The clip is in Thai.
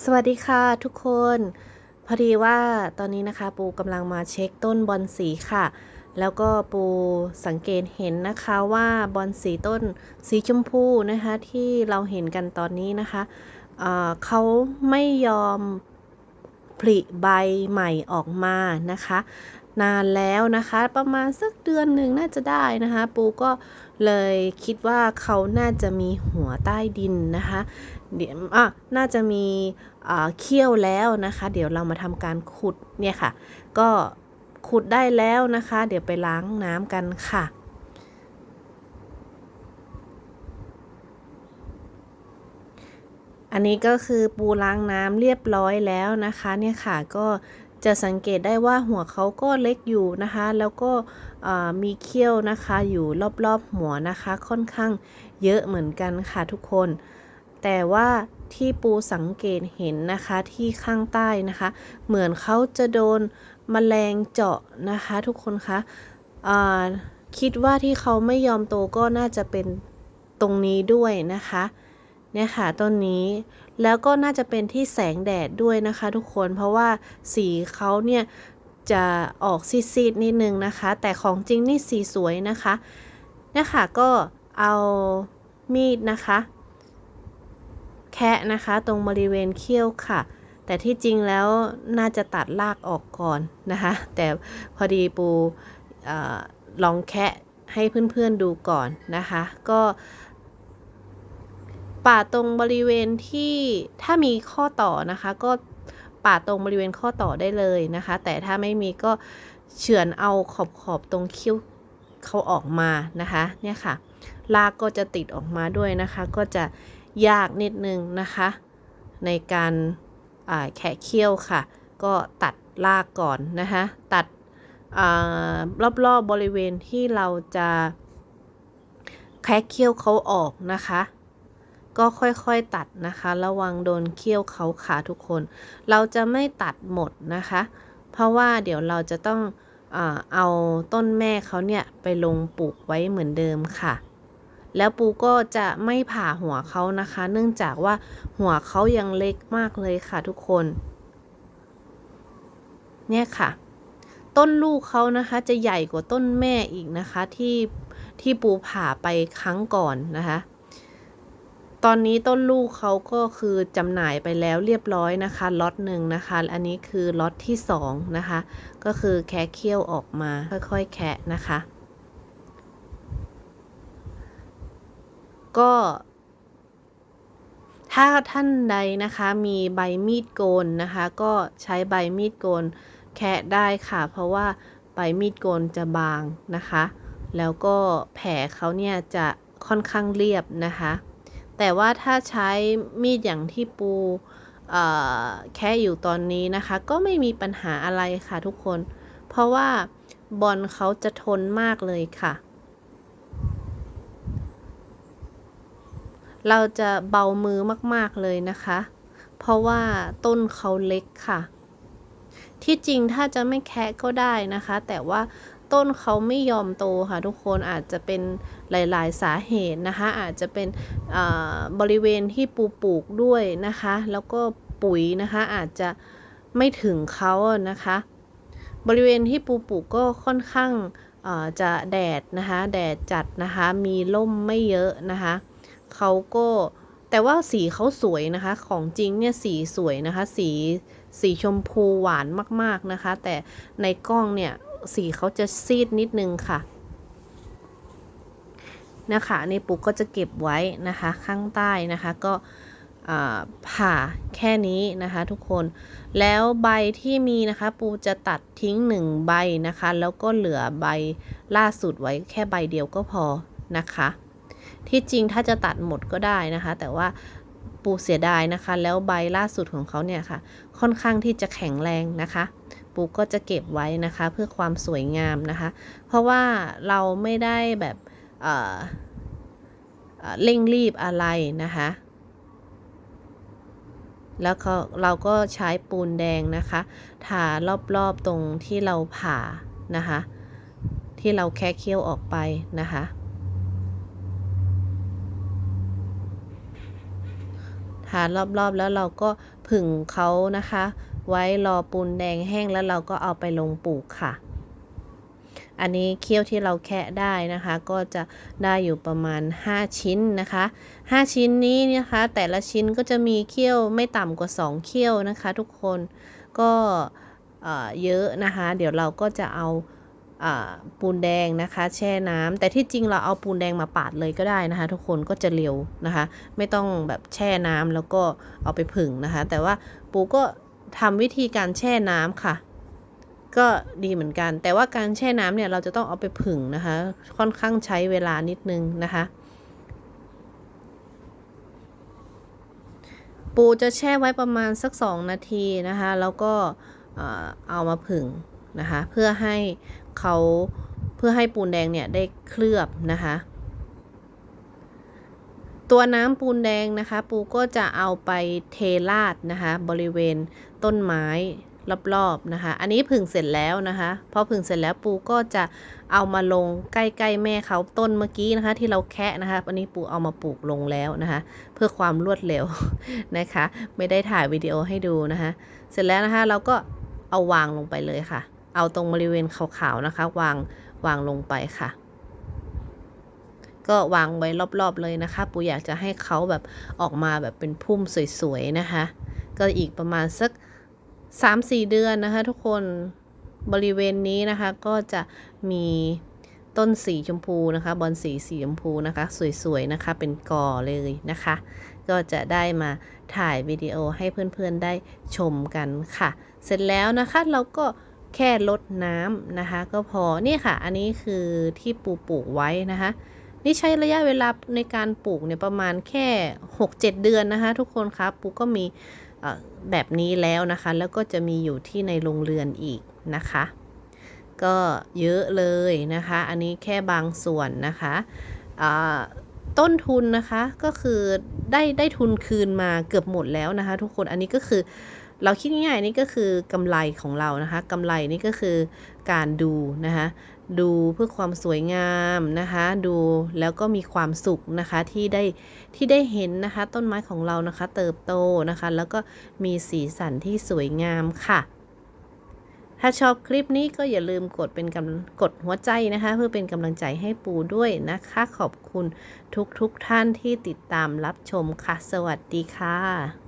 สวัสดีค่ะทุกคน พอดีว่าตอนนี้นะคะปูกำลังมาเช็คต้นบอนสีค่ะ แล้วก็ปูสังเกตเห็นนะคะว่าบอนสีต้นสีชมพูนะคะที่เราเห็นกันตอนนี้นะคะเเขาไม่ยอมผลิใบใหม่ออกมานะคะ นานแล้วนะคะประมาณสักเดือนหนึ่งน่าจะได้นะคะ ปูก็เลยคิดว่าเขาน่าจะมีหัวใต้ดินนะคะ เดี๋ยวอะน่าจะมีเขี้ยวแล้วนะคะ เดี๋ยวเรามาทำการขุดเนี่ยค่ะ ก็ขุดได้แล้วนะคะ เดี๋ยวไปล้างน้ำกันค่ะอันนี้ก็คือปูล้างน้ำเรียบร้อยแล้วนะคะเนี่ยค่ะก็จะสังเกตได้ว่าหัวเขาก็เล็กอยู่นะคะ แล้วก็มีเขี้ยวนะคะอยู่รอบๆหัวนะคะ ค่อนข้างเยอะเหมือนกันค่ะทุกคน แต่ว่าที่ปูสังเกตเห็นนะคะที่ข้างใต้นะคะ เหมือนเขาจะโดนมแมลงเจาะนะคะทุกคนคะคิดว่าที่เขาไม่ยอมโตก็น่าจะเป็นตรงนี้ด้วยนะคะเนี่ยค่ะต้นนี้แล้วก็น่าจะเป็นที่แสงแดดด้วยนะคะทุกคนเพราะว่าสีเขาเนี่ยจะออกซีดๆนิดนึงนะคะ แต่ของจริงนี่สีสวยนะคะเนี่ยค่ะก็เอามีดนะคะ แคะนะคะตรงบริเวณเขี้ยวค่ะ แต่ที่จริงแล้วน่าจะตัดรากออกก่อนนะคะ แต่พอดีปูอลองแคะให้เพื่อนๆดูก่อนนะคะ ก็ปาตรงบริเวณที่ถ้ามีข้อต่อนะคะ ก็ปาตรงบริเวณข้อต่อได้เลยนะคะ แต่ถ้าไม่มีก็เฉือนเอาขอบขอบตรงคิ้วเขาออกมานะคะเนี่ยค่ะลากก็จะติดออกมาด้วยนะคะ ก็จะ ยากนิดนึงนะคะ ในการแขะเขี้ยวค่ะ ก็ตัดลากก่อนนะคะ ตัดรอบๆบบริเวณที่เราจะแคะเขี้ยวเขาออกนะคะ ก็ค่อยๆตัดนะคะ ระวังโดนเขี้ยวเขาขาทุกคน เราจะไม่ตัดหมดนะคะ เพราะว่าเดี๋ยวเราจะต้องเอาต้นแม่เขาเนี่ยไปลงปลูกไว้เหมือนเดิมค่ะ แล้วปูก็จะไม่ผ่าหัวเขานะคะ เนื่องจากว่าหัวเขายังเล็กมากเลยค่ะทุกคน เนี่ยค่ะ ต้นลูกเขานะคะจะใหญ่กว่าต้นแม่อีกนะคะ ที่ที่ปูผ่าไปครั้งก่อนนะคะ ตอนนี้ต้นลูกเขาก็คือจำหน่ายไปแล้วเรียบร้อยนะคะล็อตหนึ่งนะคะ อันนี้คือล็อตที่สองนะคะ ก็คือแคะเคี้ยวออกมาค่อยๆ แคะนะคะ ก็ ถ้าท่านใดนะคะมีใบมีดโกนนะคะ ก็ใช้ใบมีดโกนแคะได้ค่ะ เพราะว่าใบมีดโกนจะบางนะคะ แล้วก็แผลเขาเนี่ยจะค่อนข้างเรียบนะคะ แต่ว่าถ้าใช้มีดอย่างที่ปูแค่อยู่ตอนนี้นะคะ ก็ไม่มีปัญหาอะไรค่ะทุกคน เพราะว่าบอลเขาจะทนมากเลยค่ะ เราจะเบามือมากๆเลยนะคะ เพราะว่าต้นเขาเล็กค่ะ ที่จริงถ้าจะไม่แคะก็ได้นะคะ แต่ว่าต้นเขาไม่ยอมโตค่ะ ทุกคนอาจจะเป็นหลาย ๆ สาเหตุนะคะ อาจจะเป็นบริเวณที่ปูปลูกด้วยนะคะ แล้วก็ปุ๋ยนะคะ อาจจะไม่ถึงเขานะคะ บริเวณที่ปูปลูกก็ค่อนข้างจะแดดนะคะ แดดจัดนะคะ มีร่มไม่เยอะนะคะ เขาก็แต่ว่าสีเขาสวยนะคะ ของจริงเนี่ยสีสวยนะคะ สีสีชมพูหวานมากๆนะคะ แต่ในกล้องเนี่ยสีเขาจะซีดนิดนึงค่ะนะคะในปุกก็จะเก็บไว้นะคะข้างใต้นะคะก็ผ่าแค่นี้นะคะทุกคนแล้วใบที่มีนะคะ ปูจะตัดทิ้งหนึ่งใบนะคะ แล้วก็เหลือใบล่าสุดไว้แค่ใบเดียวก็พอนะคะ ที่จริงถ้าจะตัดหมดก็ได้นะคะ แต่ว่าปูเสียดายนะคะ แล้วใบล่าสุดของเขาเนี่ยค่ะ ค่อนข้างที่จะแข็งแรงนะคะ ปูก็จะเก็บไว้นะคะ เพื่อความสวยงามนะคะ เพราะว่าเราไม่ได้แบบเร่งรีบอะไรนะคะ แล้วก็เราก็ใช้ปูนแดงนะคะ ทารอบๆตรงที่เราผ่านะคะ ที่เราแค่เคี่ยวออกไปนะคะ ททารอบๆ แล้วเราก็ผึ่งเขานะคะ ไว้รอปูนแดงแห้งแล้วเราก็เอาไปลงปลูกค่ะ อันนี้เคี่ยวที่เราแคะได้นะคะ ก็จะได้อยู่ประมาณ 5 ชิ้นนะคะ 5 ชิ้นนี้นะคะ แต่ละชิ้นก็จะมีเคี่ยวไม่ต่ำกว่า 2 เคี่ยวนะคะ ทุกคนก็เอ่อเยอะนะคะ เดี๋ยวเราก็จะเอา ปูนแดงนะคะแช่น้ำแต่ที่จริงเราเอาปูนแดงมาปาดเลยก็ได้นะคะ ทุกคนก็จะเร็วนะคะ ไม่ต้องแบบแช่น้ำแล้วก็เอาไปผึ่งนะคะ แต่ว่าปูก็ทำวิธีการแช่น้ำค่ะ ก็ดีเหมือนกัน แต่ว่าการแช่น้ำเนี่ยเราจะต้องเอาไปผึ่งนะคะ ค่อนข้างใช้เวลานิดนึงนะคะปูจะแช่ไว้ประมาณสัก 2 นาทีนะคะ แล้วก็เอามาผึ่ง นะคะ เพื่อให้เขาเพื่อให้ปูนแดงเนี่ยได้เคลือบนะคะ ตัวน้ำปูนแดงนะคะ ปูก็จะเอาไปเทราดนะคะ บริเวณต้นไม้รอบๆนะคะ อันนี้ผึ่งเสร็จแล้วนะคะ พอผึ่งเสร็จแล้วปูก็จะเอามาลงใกล้ๆแม่เขาต้นเมื่อกี้นะคะ ที่เราแคะนะคะ อันนี้ปูเอามาปลูกลงแล้วนะคะ เพื่อความรวดเร็วนะคะ ไม่ได้ถ่ายวิดีโอให้ดูนะคะ เสร็จแล้วนะคะเราก็เอาวางลงไปเลยค่ะ เอาตรงบริเวณขาวๆนะคะ วางวางลงไปค่ะ ก็วางไว้รอบๆเลยนะคะ ปูอยากจะให้เขาแบบออกมาแบบเป็นพุ่มสวยๆนะคะ ก็อีกประมาณสัก 3-4 เดือนนะคะ ทุกคนบริเวณนี้นะคะก็จะมีต้นสีชมพูนะคะบอนสีสีชมพูนะคะ สวยๆนะคะเป็นกอเลยนะคะ ก็จะได้มาถ่ายวิดีโอให้เพื่อนๆได้ชมกันค่ะ เสร็จแล้วนะคะเราก็ แค่ลดน้ำนะคะ ก็พอนี่ค่ะ อันนี้คือที่ปูปลูกไว้นะคะ นี่ใช้ระยะเวลาในการปลูกเนี่ยประมาณแค่ 6-7 เดือนนะคะ ทุกคนครับปูก็มีแบบนี้แล้วนะคะ แล้วก็จะมีอยู่ที่ในโรงเรือนอีกนะคะ ก็เยอะเลยนะคะ อันนี้แค่บางส่วนนะคะต้นทุนนะคะก็คือได้ได้ทุนคืนมาเกือบหมดแล้วนะคะ ทุกคนอันนี้ก็คือ เราคิดง่ายๆนี่ก็คือกำไรของเรานะคะกำไรนี่ก็คือการดูนะคะดูเพื่อความสวยงามนะคะดูแล้วก็มีความสุขนะคะที่ได้ที่ได้เห็นนะคะต้นไม้ของเรานะคะเติบโตนะคะ แล้วก็มีสีสันที่สวยงามค่ะ ถ้าชอบคลิปนี้ก็อย่าลืมกดเป็นกำกดหัวใจนะคะ เพื่อเป็นกำลังใจให้ปูด้วยนะคะ ขอบคุณทุกทุกๆท่านที่ติดตามรับชมค่ะ สวัสดีค่ะ